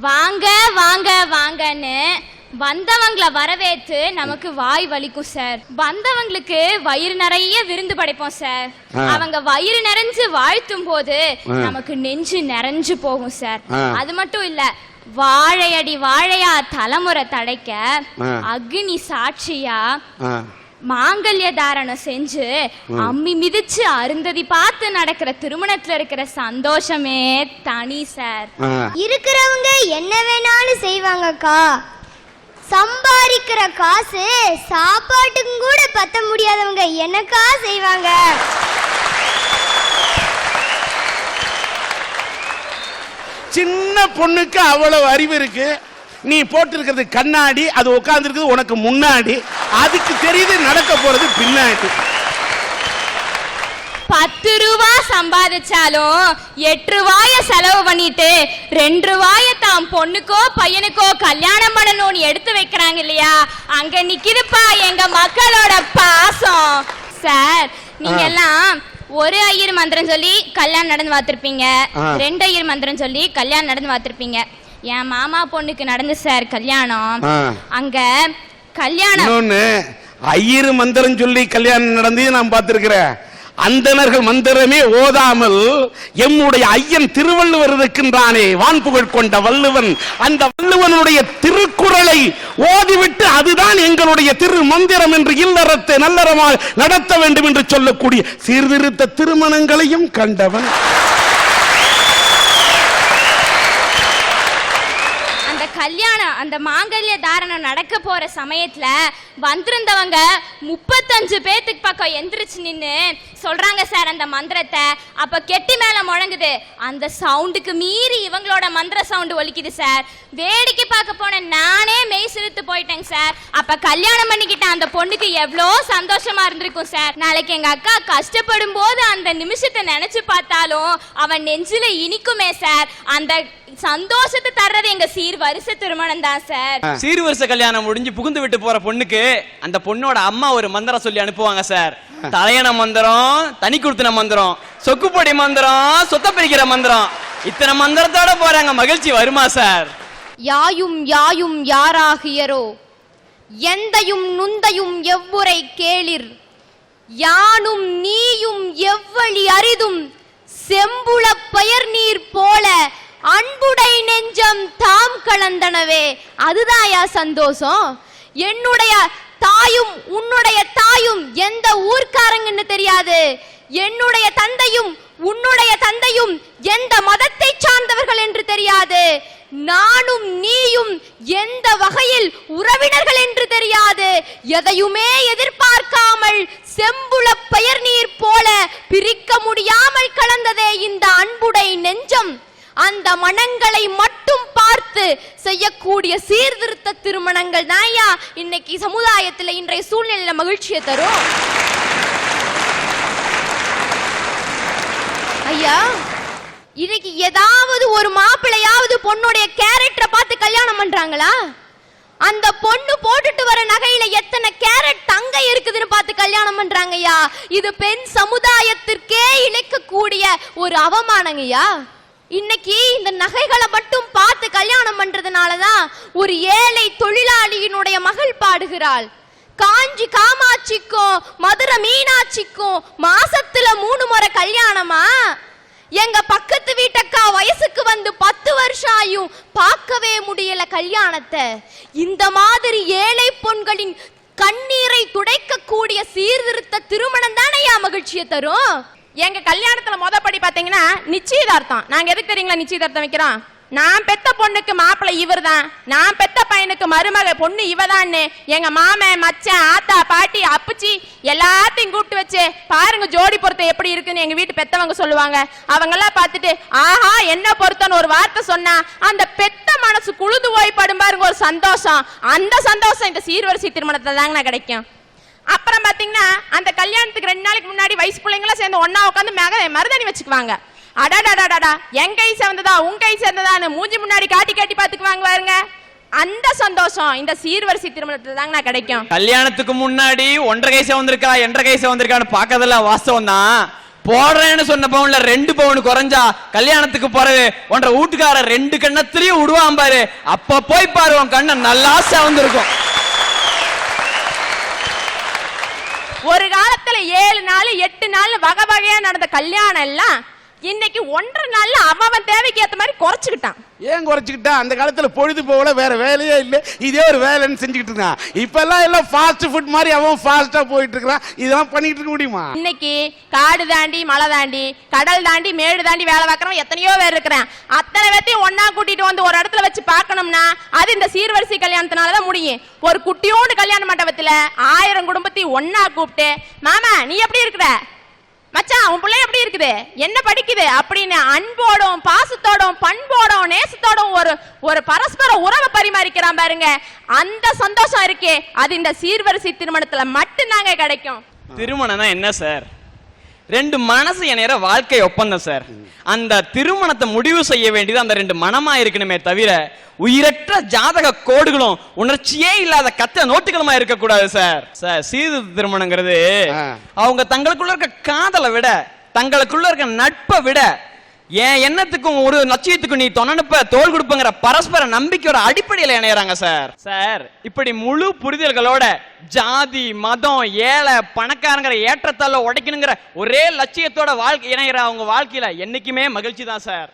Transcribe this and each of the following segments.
வாங்க வாங்க வாங்கன்னு வந்தவங்களை வரவேற்று நமக்கு வாய் வலிக்கும் சார் வந்தவங்களுக்கு வயிறு நிறைய விருந்து படைப்போம் சார். அவங்க வயிறு நிறைஞ்சு வாழ்த்தும் போது. நமக்கு நெஞ்சு நிறைஞ்சு போகும் சார். அது மட்டும் இல்ல வாழையடி வாழையா தலைமுறை தடைக்க. அக்னி சாட்சியா மாங்கல்ய தாரணம் செஞ்சு அம்மி மிதிச்சு அருந்ததி பார்த்து நடக்கிற திருமணத்துல இருக்கிற சந்தோஷமே தனி சார். இருக்கிறவங்க என்ன வேணாலும் செய்வாங்கக்கா சம்பாதிக்கிற காசு சாப்பாட்டுக்கும் கூட பத்த முடியாதவங்க என்னக்கா செய்வாங்க? சின்ன பொண்ணுக்கு அவ்வளவு அறிவு இருக்கு. நீ போட்டிருக்கிறது கண்ணாடி அது உட்கார்ந்துருக்குது உனக்கு முன்னாடி. அதுக்கு தெரியுது நடக்க போறது பின்னாடி. பத்து ரூபா சம்பாதிச்சாலும் எட்டு ரூபாய செலவு பண்ணிட்டு ரெண்டு ரூபாய தான் பொண்ணுக்கோ பையனுக்கோ கல்யாணம் பண்ணணும்னு எடுத்து வைக்கிறாங்க இல்லையா? அங்க நிக்குதுப்பா எங்க மக்களோட பாசம். சார் நீங்க. எல்லாம் ஒரு ஐயர் மந்திரம் சொல்லி கல்யாணம் நடந்து பார்த்திருப்பீங்க. ஆ. ரெண்டு ஐயர் மந்திரம் சொல்லி கல்யாணம் நடந்து பார்த்திருப்பீங்க. என் மாமா பொண்ணுக்கு நடந்து சார் கல்யாணம். அங்க கல்யாணம். ஐயரு மந்திரம் சொல்லி கல்யாணம் நடந்தது நான் பார்த்திருக்கிறேன். அந்தணர்கள் மந்திரமே ஓதாமல் எம்முடைய ஐயன் திருவள்ளுவர் இருக்கின்றானே வான்புகழ் கொண்ட வள்ளுவன். அந்த வள்ளுவனுடைய திருக்குறளை ஓதிவிட்டு அதுதான் எங்களுடைய திரு மந்திரம் என்று இல்லறத்தை நல்லறமாக நடத்த வேண்டும் என்று சொல்லக்கூடிய சீர்திருத்த திருமணங்களையும் கண்டவன் அந்த கல்யாணம் அந்த மாங்கல்ய தாரணம் நடக்க போற சமயத்துல வந்திருந்தவங்க முப்பத்தஞ்சு பேத்துக்கு பக்கம் எந்திரிச்சு நின்று சொல்றாங்க சார் அந்த மந்திரத்தை. அப்ப கெட்டி மேல முழங்குது. அந்த சவுண்டுக்கு மீறி இவங்களோட மந்திர சவுண்டு ஒலிக்குது சார். வேடிக்கை பார்க்க போன நானே மெய் சிரித்து போயிட்டேங்க சார். அப்ப கல்யாணம் பண்ணிக்கிட்ட அந்த பொண்ணுக்கு எவ்வளோ சந்தோஷமா இருந்திருக்கும் சார். நாளைக்கு எங்க அக்கா கஷ்டப்படும் போது அந்த நிமிஷத்தை நினைச்சு பார்த்தாலும் அவன் நெஞ்சில இனிக்குமே சார். அந்த சந்தோஷத்தை தர்றது எங்க சீர் வருஷ திருமணம் தான் சார் சீர்வரிசை கல்யாணம் முடிஞ்சு புகுந்து விட்டு போற பொண்ணுக்கு அந்த பொண்ணோட அம்மா ஒரு மந்திரம் சொல்லி அனுப்புவாங்க சார் தலையண மந்திரம் தனி கொடுத்தன மந்திரம் சொக்குப்பொடி மந்திரம் சொத்த பிரிக்கிற மந்திரம். இத்தனை மந்திரத்தோட போறாங்க. மகிழ்ச்சி வருமா சார் யாயும் யாயும் யாராகியரோ? எந்தையும் நுந்தையும் எவ்வுரை கேளிர்? யானும் நீயும் எவ்வழி அரிதும்? செம்புள பயர் நீர் போல அன்புடை நெஞ்சம் தாம் கலந்தனவே. அதுதாயா சந்தோஷம்? என்னுடைய தாயும் உன்னுடைய தாயும் எந்த ஊர்க்காரங்கன்னு தெரியாது. என்னுடைய தந்தையும் உன்னுடைய தந்தையும் எந்த மதத்தை சார்ந்தவர்கள் என்று தெரியாது. நானும் நீயும் எந்த வகையில் உறவினர்கள் என்று தெரியாது. எதையுமே எதிர்பார்க்காமல் செம்புல பெயர் நீர் போல பிரிக்க முடியாமல் கலந்ததே இந்த அன்புடை நெஞ்சம். அந்த மனங்களை மட்டும் பார்த்து செய்யக்கூடிய சீர்திருத்த திருமணங்கள் தான்யா இன்னைக்கு சமுதாயத்தில் இன்றைய சூழ்நிலையில மகிழ்ச்சியை தரும். ஐயா இன்னைக்கு ஏதாவது ஒரு மாப்பிள்ளையாவது பொண்ணுடைய கேரக்டரை பார்த்து கல்யாணம் பண்றாங்களா? அந்த பொண்ணு போட்டுட்டு வர நகையில எத்தனை கேரட் தங்க இருக்குதுன்னு பார்த்து கல்யாணம் பண்றாங்கய்யா? இது பெண் சமுதாயத்திற்கே இழைக்கக்கூடிய ஒரு அவமானங்கய்யா? இன்னைக்கு இந்த நகைகளை மட்டும் பார்த்து கல்யாணம் பண்றதுனால தான் ஒரு ஏழை தொழிலாளியினுடைய மகள் பாடுகிறாள். காஞ்சி காமாட்சிக்கும் மதுரை மீனாட்சிக்கும் மாசத்துல மூணு முறை கல்யாணமா? எங்க பக்கத்து வீட்டக்கா வயசுக்கு வந்து பத்து வருஷம் ஆயும் பார்க்கவே முடியல கல்யாணத்தை. இந்த மாதிரி ஏழை பொண்களின் கண்ணீரை துடைக்கக்கூடிய சீர்திருத்த திருமணம் தானேயா மகிழ்ச்சியை தரும்? எங்க கல்யாணத்துல முத படி பாத்தீங்கன்னா நிச்சயதார்த்தம். நாங்க எதுக்கு தெரியுங்களா நிச்சயதார்த்தம் வைக்கிறோம்? நான் பெத்த பொண்ணுக்கு மாப்பிள்ளை இவர்தான். நான் பெத்த பையனுக்கு மருமக பொண்ணு இவதான்னு எங்க மாமன் மச்சன் ஆத்தா பாட்டி அப்புச்சி எல்லாத்தையும் கூப்பிட்டு வச்சு பாருங்க ஜோடி பொருத்தம் எப்படி இருக்குன்னு எங்க வீட்டு பெத்தவங்க சொல்லுவாங்க. அவங்க எல்லாம் பார்த்துட்டு ஆஹா என்ன பொருத்தம்னு ஒரு வார்த்தை சொன்னா அந்த பெத்த மனசு குழுது போய் படும் பாருங்க ஒரு சந்தோஷம். அந்த சந்தோஷம் இந்த சீர்வரிசை திருமணத்துல தாங்க கிடைக்கும். அப்புறம் பாத்தீங்கன்னா அந்த கல்யாணத்துக்கு ரெண்டு நாளைக்கு முன்னாடி வயசு பிள்ளைங்களாம் சேர்ந்து ஒன்னா உட்காந்து மக மருதாணி வச்சுக்குவாங்க. அடாடாடாடாடா என் கை சேர்ந்ததா உன் கை சேர்ந்ததான்னு மூஞ்சி முன்னாடி காட்டி காட்டி பாத்துக்குவாங்க பாருங்க. அந்த சந்தோஷம் இந்த சீர்வரிசை திருமணத்துல தாங்க கிடைக்கும். கல்யாணத்துக்கு முன்னாடி ஒன்றரை கைசை வந்திருக்கா என்ற கைசை வந்திருக்கான்னு பார்க்கறதெல்லாம் வாஸ்தவம் தான் போடுறேன்னு சொன்ன பவுன்ல ரெண்டு பவுன் குறைஞ்சா கல்யாணத்துக்கு போறது ஒன்றரை வீட்டுக்காரர் ரெண்டு கண்ணத்திலயும் விடுவான் பாரு. அப்ப போய் பாரு உன் கண்ணன் நல்லா செவந்திருக்கும். ஒரு காலத்துல ஏழு நாள் எட்டு நாள் வகை வகையா நடந்த கல்யாணம் எல்லாம் இன்னைக்கு ஒன்றரை நாள்ல அவன் தேவைக்கு ஏத்த மாதிரி குறைச்சுக்கிட்டான். ஏன் குறைச்சிக்கிட்டா? அந்த காலத்துல பொழுது போகல வேற வேலையே இல்லை. இதே ஒரு வேலைன்னு செஞ்சுக்கிட்டு இருக்கான் இப்பெல்லாம் எல்லாம் ஃபாஸ்ட் ஃபுட் மாதிரி அவன் ஃபாஸ்டா போயிட்டு இருக்கிறான். இதெல்லாம் பண்ணிட்டு இருக்க முடியுமா? இன்னைக்கு காடு தாண்டி மலை தாண்டி கடல் தாண்டி மேடு தாண்டி வேலை பார்க்கறவன் எத்தனையோ பேர் இருக்கிறான். அத்தனை பேர்த்தையும் ஒண்ணா கூட்டிட்டு வந்து ஒரு இடத்துல வச்சு பார்க்கணும்னா அது இந்த சீர்வரிசை கல்யாணத்தினால தான் முடியும். ஒரு குட்டியோண்டு கல்யாண மண்டபத்துல ஆயிரம் குடும்பத்தையும் ஒண்ணா கூப்பிட்டு மாமா நீ எப்படி இருக்கிற? மச்சான் உன் பிள்ளை எப்படி இருக்குது? என்ன படிக்குது? அப்படின்னு அன்போடும் பாசத்தோடும் பண்போடும் நேசத்தோடும் ஒரு ஒரு பரஸ்பர உறவை பரிமாறிக்கிறான் பாருங்க. அந்த சந்தோஷம் இருக்கே அது இந்த சீர்வரிசை திருமணத்துல மட்டும்தாங்க கிடைக்கும். திருமணம்னா என்ன சார்? ரெண்டு மனசு இணையற வாழ்க்கை ஒப்பந்தம் சார் அந்த திருமணத்தை முடிவு செய்ய வேண்டியது அந்த ரெண்டு மனமா இருக்கணுமே தவிர உயிரற்ற ஜாதக கோடுகளும் உணர்ச்சியே இல்லாத கத்த நோட்டுகளுமா இருக்கக்கூடாது சார் சார் சீது திருமணங்கிறது. அவங்க தங்களுக்குள்ள இருக்க காதலை விட தங்களுக்குள்ள இருக்க நட்பை விட என் எண்ணத்துக்கும் ஒரு லட்சியத்துக்கும் நீ தொணனுப்ப தோல் கொடுப்பங்கிற பரஸ்பர நம்பிக்கையோட அடிப்படையில இணையறாங்க சார். சார். இப்படி முழு புரிதல்களோட ஜாதி மதம் ஏழை பணக்காரங்கிற ஏற்றத்தால உடைக்கணுங்கிற ஒரே லட்சியத்தோட வாழ்க்கை இணையற அவங்க வாழ்க்கையில என்னைக்குமே மகிழ்ச்சி தான் சார்.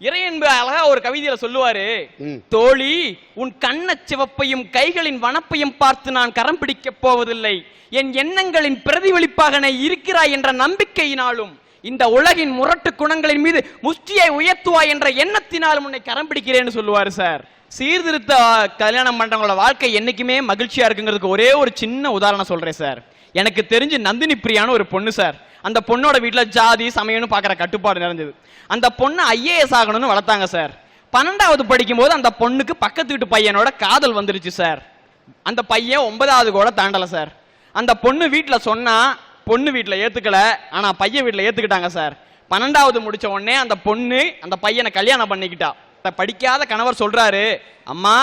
இறையன்பு அழகா ஒரு கவிதையில சொல்லுவாரு. தோழி உன் கண்ணச் சிவப்பையும் கைகளின் வனப்பையும் பார்த்து நான் கரம் பிடிக்கப் போவதில்லை. என் எண்ணங்களின் பிரதிபலிப்பாக நீ இருக்கிறாய் என்ற நம்பிக்கையினாலும் இந்த உலகின் முரட்டு குணங்களின் மீது முஷ்டியை உயர்த்துவாய் என்ற எண்ணத்தினால் உன்னை கரம் பிடிக்கிறேன்னு சொல்லுவாரு சார். சீர்திருத்த கல்யாணம் பண்றவங்களோட வாழ்க்கை என்னைக்குமே மகிழ்ச்சியா இருக்குங்கிறதுக்கு ஒரே ஒரு சின்ன உதாரணம் சொல்றேன் சார். எனக்கு தெரிஞ்சு நந்தினி பிரியான்னு ஒரு பொண்ணு சார். அந்த பொண்ணோட வீட்டில் ஜாதி சமயம்னு பார்க்குற கட்டுப்பாடு நிறைஞ்சது. அந்த பொண்ணு ஐஏஎஸ் ஆகணும்னு வளர்த்தாங்க சார். பன்னெண்டாவது படிக்கும்போது அந்த பொண்ணுக்கு பக்கத்து வீட்டு பையனோட காதல் வந்துருச்சு சார். அந்த பையன் ஒன்பதாவது கூட தாண்டலை சார். அந்த பொண்ணு வீட்டில் சொன்னால் பொண்ணு வீட்டில் ஏற்றுக்கல ஆனால் பையன் வீட்டில் ஏற்றுக்கிட்டாங்க சார். பன்னெண்டாவது முடிச்ச உடனே அந்த பொண்ணு அந்த பையனை கல்யாணம் பண்ணிக்கிட்டா. படிக்காத கணவர் சொல்றாரு அம்மா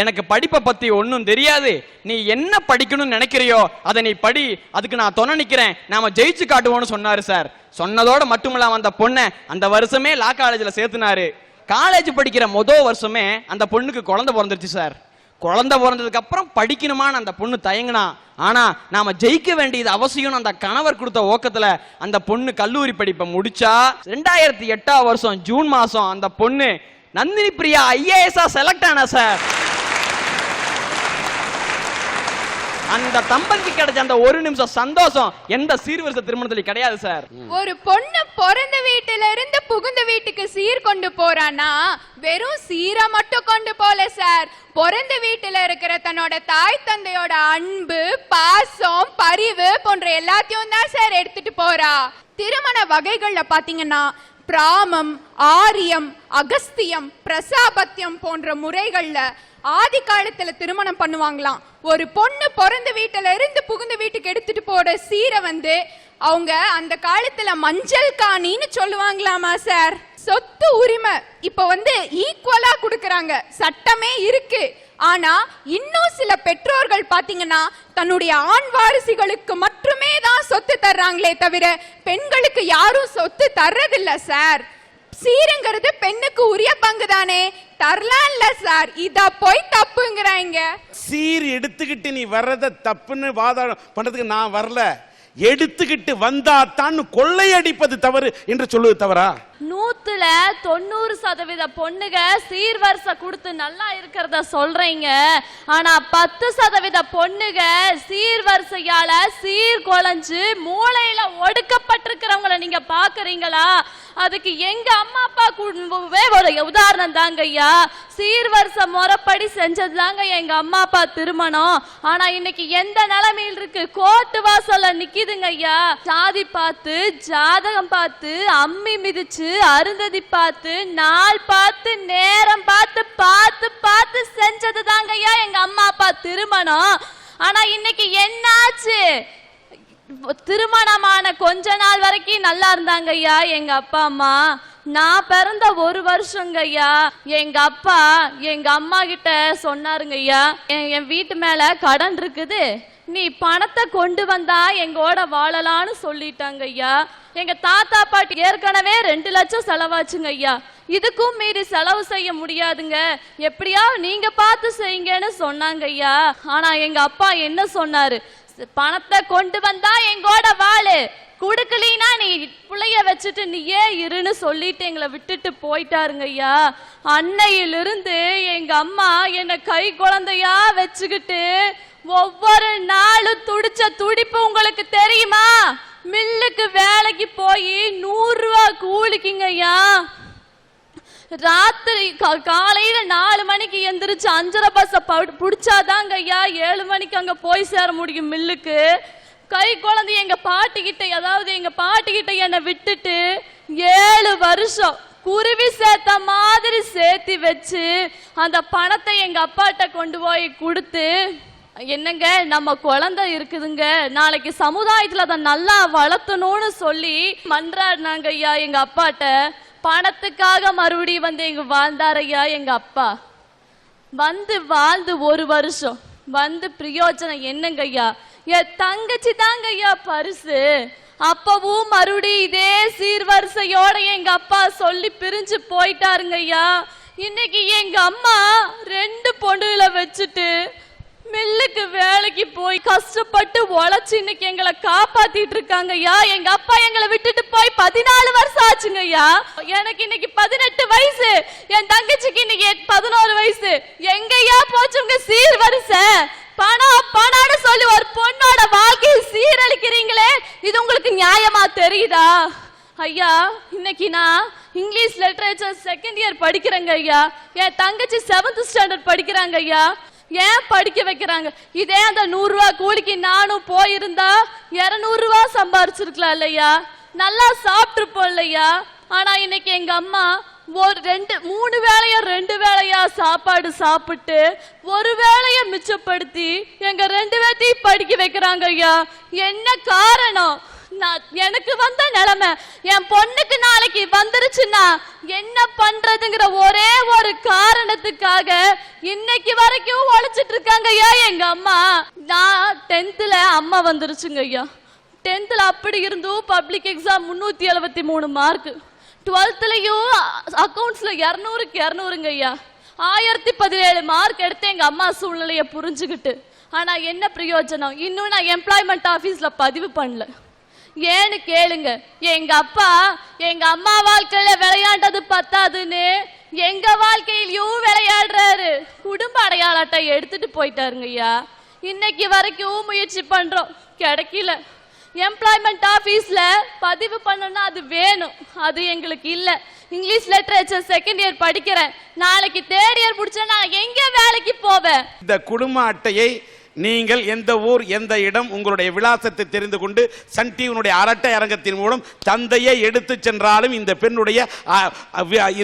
எனக்கு படிப்பை பத்தி ஒன்றும் தெரியாது. நீ என்ன படிக்கணும்னு நினைக்கிறியோ அதை நீ படி. அதுக்கு நான் துணை நிற்கிறேன் நாம ஜெயிச்சு காட்டுவோம்னு சொன்னாரு சார். சொன்னதோட மட்டுமில்லாம அந்த பொண்ணை அந்த வருஷமே லா காலேஜில் சேர்த்துனாரு. காலேஜ் படிக்கிற மொதல் வருஷமே அந்த பொண்ணுக்கு குழந்தை பிறந்துருச்சு சார். குழந்தை பிறந்ததுக்கு அப்புறம் படிக்கணுமான்னு அந்த பொண்ணு தயங்கினா. ஆனா நாம ஜெயிக்க வேண்டியது அவசியம்னு அந்த கணவர் கொடுத்த ஓக்கத்துல அந்த பொண்ணு கல்லூரி படிப்பை முடிச்சா ரெண்டாயிரத்தி எட்டாம் வருஷம் ஜூன் மாசம் அந்த பொண்ணு நந்தினி பிரியா ஐஏஎஸ்ஆ செலக்ட் ஆனா சார். அந்த தம்பதி கிடைச்ச அந்த ஒரு நிமிஷம் சந்தோஷம் எந்த சீர்வரிசை திருமணத்துல கிடையாது சார். ஒரு பொண்ணு பிறந்த வீட்டுல இருந்து புகுந்த வீட்டுக்கு சீர் கொண்டு போறானா வெறும் சீரை மட்டும் கொண்டு போல சார். பிறந்த வீட்டுல இருக்கிற தன்னோட தாய் தந்தையோட அன்பு பாசம் பரிவு போன்ற எல்லாத்தையும் தான் சார் எடுத்துட்டு போறா. திருமண வகைகள்ல பாத்தீங்கன்னா பிராமம் ஆரியம் அகஸ்தியம் பிரசாபத்தியம் போன்ற முறைகள்ல ஆதி காலத்துல திருமணம் பண்ணுவாங்களாம். ஒரு பொண்ணு பிறந்த வீட்டுல இருந்து புகுந்த வீட்டுக்கு எடுத்துட்டு போற சீரை வந்து அவங்க அந்த காலத்துல மஞ்சள் காணின்னு சொல்லுவாங்களாமா சார்? சொத்து உரிமை. இப்ப வந்து ஈக்குவலா கொடுக்கறாங்க. சட்டமே இருக்கு. ஆனா இன்னும் சில பெற்றோர்கள் பாத்தீங்கன்னா தன்னுடைய ஆண் வாரிசுகளுக்கு மட்டுமே தான் சொத்து தர்றாங்களே தவிர பெண்களுக்கு யாரும் சொத்து தர்றதில்ல சார். சீருங்கிறது பெண்ணுக்கு உரிய பங்கு தானே? தரலாம் இல்ல சார் இத போய் தப்புங்கிறாங்க சீர் எடுத்துக்கிட்டு நீ வர்றத தப்புன்னு வாதம் பண்றதுக்கு நான் வரல. எடுத்துக்கிட்டு வந்தா தான் கொள்ளையடிப்பது தவறு என்று சொல்லுவது தவறா? நூத்துல தொண்ணூறு சதவீத பொண்ணுக சீர்வரிசை கொடுத்து நல்லா இருக்கிறத சொல்றீங்க. ஆனா பத்து சதவீத பொண்ணுக சீர்வரிசையால சீர் குலைஞ்சு மூளையில ஒடுக்கப்பட்டிருக்கிறவங்கள நீங்க பாக்குறீங்களா? அதுக்கு எங்க அம்மா அப்பா குடும்பமே ஒரு உதாரணம் தாங்க ஐயா சீர்வரிசை முறைப்படி செஞ்சது தாங்க எங்க அம்மா அப்பா திருமணம். ஆனா இன்னைக்கு எந்த நிலைமையில் இருக்கு? கோர்ட்டு வாசல்ல நிக்குதுங்க ஐயா சாதி பார்த்து ஜாதகம் பார்த்து அம்மி மிதிச்சு அருந்ததி பார்த்து நாள் பார்த்து நேரம் பார்த்து பார்த்து பார்த்து செஞ்சது தாங்க ஐயா எங்க அம்மா அப்பா திருமணம். ஆனா இன்னைக்கு என்னாச்சு? திருமணமான கொஞ்ச நாள் வரைக்கும் நல்லா இருந்தாங்க ஐயா எங்க அப்பா அம்மா. நான் பிறந்த ஒரு வருஷங்க ஐயா எங்க அப்பா எங்க அம்மா கிட்ட சொன்னாருங்க ஐயா என் என் வீட்டு மேல கடன் இருக்குது. நீ பணத்தை கொண்டு வந்தா எங்கோட வாழலாம்னு சொல்லிட்டாங்க ஐயா எங்க தாத்தா பாட்டி ஏற்கனவே ரெண்டு லட்சம் செலவாச்சுங்க ஐயா இதுக்கும் மீறி செலவு செய்ய முடியாதுங்க. எப்படியா நீங்க பார்த்து செய்யுங்கன்னு சொன்னாங்க ஐயா ஆனா எங்க அப்பா என்ன சொன்னாரு? பணத்தை கொண்டு வந்தா எங்கோட வாழு. கொடுக்கலீனா நீ பிள்ளைய வச்சுட்டு நீயே இருன்னு சொல்லிட்டு எங்களை விட்டுட்டு போயிட்டாருங்க ஐயா. அன்னையிலிருந்து எங்க அம்மா என்னை கை குழந்தையா வச்சுக்கிட்டு ஒவ்வொரு நாளும் துடிச்ச துடிப்பு உங்களுக்கு தெரியுமா? மில்லுக்கு வேலைக்கு போய் நூறு ரூபா கூலிக்குங்க ஐயா. ராத்திரி காலையில நாலு மணிக்கு எந்திரிச்சு அஞ்சரை பஸ்ஸை புடிச்சாதாங்க ஐயா. ஏழு மணிக்கு அங்க போய் சேர முடியும் மில்லுக்கு. கை குழந்தை எங்க பாட்டி கிட்ட அதாவது எங்க பாட்டி கிட்ட என்னை விட்டுட்டு ஏழு வருஷம் குருவி சேர்த்த மாதிரி சேர்த்து வச்சு அந்த பணத்தை எங்க அப்பாட்ட கொண்டு போய் கொடுத்து என்னங்க நம்ம குழந்தை இருக்குதுங்க. நாளைக்கு சமுதாயத்துல அதை நல்லா வளர்த்தணும்னு சொல்லி மன்றாடினாங்க ஐயா எங்க அப்பாட்ட. பணத்துக்காக மறுபடியும் வந்து எங்க வாழ்ந்தார் ஐயா எங்க அப்பா? வந்து வாழ்ந்து ஒரு வருஷம். வந்து பிரயோஜனம் என்னங்க ஐயா என் தங்கச்சி தாங்க ஐயா பரிசு. அப்பவும் மறுபடியும் இதே சீர்வரிசையோட எங்க அப்பா சொல்லி பிரிஞ்சு போயிட்டாருங்க ஐயா இன்னைக்கு எங்க அம்மா ரெண்டு பொண்ணுகளை வச்சுட்டு மில்லுக்கு வேலைக்கு போய் கஷ்டப்பட்டு உழைச்சு இன்னைக்கு எங்களை காப்பாத்திட்டு இருக்காங்க ஐயா. எங்க அப்பா எங்களை விட்டுட்டு போய் பதினாலு வருஷம் ஆச்சுங்க ஐயா. எனக்கு இன்னைக்கு பதினெட்டு வயசு. என் தங்கச்சிக்கு இன்னைக்கு பதினோரு வயசு. எங்கய்யா போச்சு உங்க சீர் வரிசை? பணம் பணம்னு சொல்லி ஒரு பொண்ணோட வாழ்க்கையை சீரழிக்கிறீங்களே. இது உங்களுக்கு நியாயமா தெரியுதா? ஐயா இன்னைக்கு நான் இங்கிலீஷ் லிட்ரேச்சர் செகண்ட் இயர் படிக்கிறேங்க ஐயா. என் தங்கச்சி செவன்த் ஸ்டாண்டர்ட் படிக்கிறாங்க ஐயா. ஏன் படிக்க வைக்கிறாங்க? இதே அந்த நூறு ரூபா கூலிக்கு நானும் போயிருந்தா இருநூறு ரூபா சம்பாரிச்சிருக்கலாம் இல்லையா? நல்லா சாப்பிட்டுருப்போம் இல்லையா? ஆனா இன்னைக்கு எங்க அம்மா ஒரு ரெண்டு மூணு வேளையா ரெண்டு வேளையா சாப்பாடு சாப்பிட்டு ஒரு வேளைய மிச்சப்படுத்தி எங்க ரெண்டு பேர்த்தையும் படிக்க வைக்கிறாங்க ஐயா. என்ன காரணம்? நான் எனக்கு வந்த நிலைமை என் பொண்ணுக்கு நாளைக்கு வந்துருச்சுன்னா என்ன பண்றதுங்கிற ஒரே ஒரு காரணத்துக்காக இன்னைக்கு வரைக்கும் உழைச்சிட்டு இருக்காங்க ஐயா எங்க அம்மா. நான் டென்த்ல அம்மா வந்துருச்சுங்க ஐயா. டென்த்ல அப்படி இருந்தும் பப்ளிக் எக்ஸாம் முன்னூத்தி எழுபத்தி மூணு மார்க் டுவெல்த்லயும் அக்கௌண்ட்ஸ்ல இரநூறுக்கு இரநூறுங்க ஐயா. ஆயிரத்தி பதினேழு மார்க் எடுத்து எங்க அம்மா சூழ்நிலையை புரிஞ்சுக்கிட்டு ஆனா என்ன பிரயோஜனம்? இன்னும் நான் எம்ப்ளாய்மெண்ட் ஆஃபீஸில் பதிவு பண்ணல. ஏன்னு கேளுங்க. எங்க அப்பா எங்க அம்மா வாழ்க்கையில விளையாண்டது பத்தாதுன்னு எங்க வாழ்க்கையிலயும் விளையாடுறாரு. குடும்ப அடையாள அட்டை எடுத்துட்டு போயிட்டாருங்க ஐயா. இன்னைக்கு வரைக்கும் முயற்சி பண்றோம். கிடைக்கல. எம்ப்ளாய்மெண்ட் ஆபீஸ்ல பதிவு பண்ணணும்னா அது வேணும். அது எங்களுக்கு இல்ல. இங்கிலீஷ் லிட்ரேச்சர் செகண்ட் இயர் படிக்கிறேன். நாளைக்கு தேர்ட் இயர் முடிச்சா நான் எங்க வேலைக்கு போவேன்? இந்த குடும்ப அட்டையை நீங்கள் எந்த ஊர் எந்த இடம் உங்களுடைய விலாசத்தை தெரிந்து கொண்டு சன் டிவியினுடைய அரட்டை அரங்கத்தின் மூலம் தந்தையை எடுத்து சென்றாலும் இந்த பெண்ணுடைய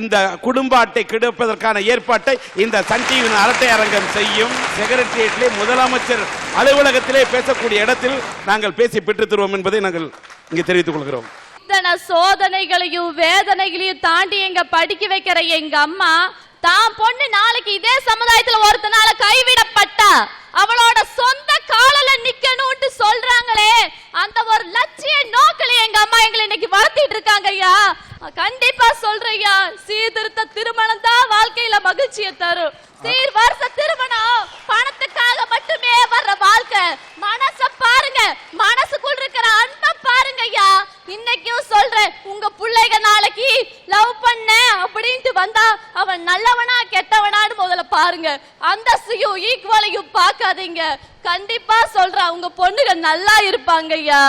இந்த குடும்ப அட்டை கிடைப்பதற்கான ஏற்பாட்டை இந்த சன் டிவியின் அரட்டை அரங்கம் செய்யும். செக்ரட்டரியேட்டிலே முதலமைச்சர் அலுவலகத்திலே பேசக்கூடிய இடத்தில் நாங்கள் பேசி பெற்றுத் தருவோம் என்பதை நாங்கள் இங்கே தெரிவித்துக் கொள்கிறோம். இத்தனை சோதனைகளையும் வேதனைகளையும் தாண்டி எங்க படிக்க வைக்கிற எங்க அம்மா தான் பொண்ணு நாளைக்கு இதே சமுதாயத்துல ஒருத்தனால கைவிடப்பட்டா அவளோட சொந்த காலல நிக்கணும்னு சொல்றாங்களே அந்த ஒரு லட்சிய நோக்கில எங்க அம்மா எங்களை இன்னைக்கு வளர்த்திட்டு இருக்காங்க ஐயா. கண்டிப்பா சொல்றையா சீர்திருத்த திருமணம் தான் வாழ்க்கையில மகிழ்ச்சியை தரும். சீர் வருஷ திருமணம் பணத்துக்காக மட்டுமே வர்ற வாழ்க்கை மனச பாருங்க மனசுக்குள் இருக்கிற அன்பை பாருங்க ஐயா இன்னைக்கும் சொல்றேன் உங்க பிள்ளைங்க நாளைக்கு லவ் பண்ண அப்படின்ட்டு வந்தா அவன் நல்லவனா கெட்டவனான்னு முதல்ல பாருங்க அந்தஸ்தையும் ஈக்குவலையும் பார்க்காதீங்க கண்டிப்பா சொல்றேன் உங்க பொண்ணுங்க நல்லா இருப்பாங்க ஐயா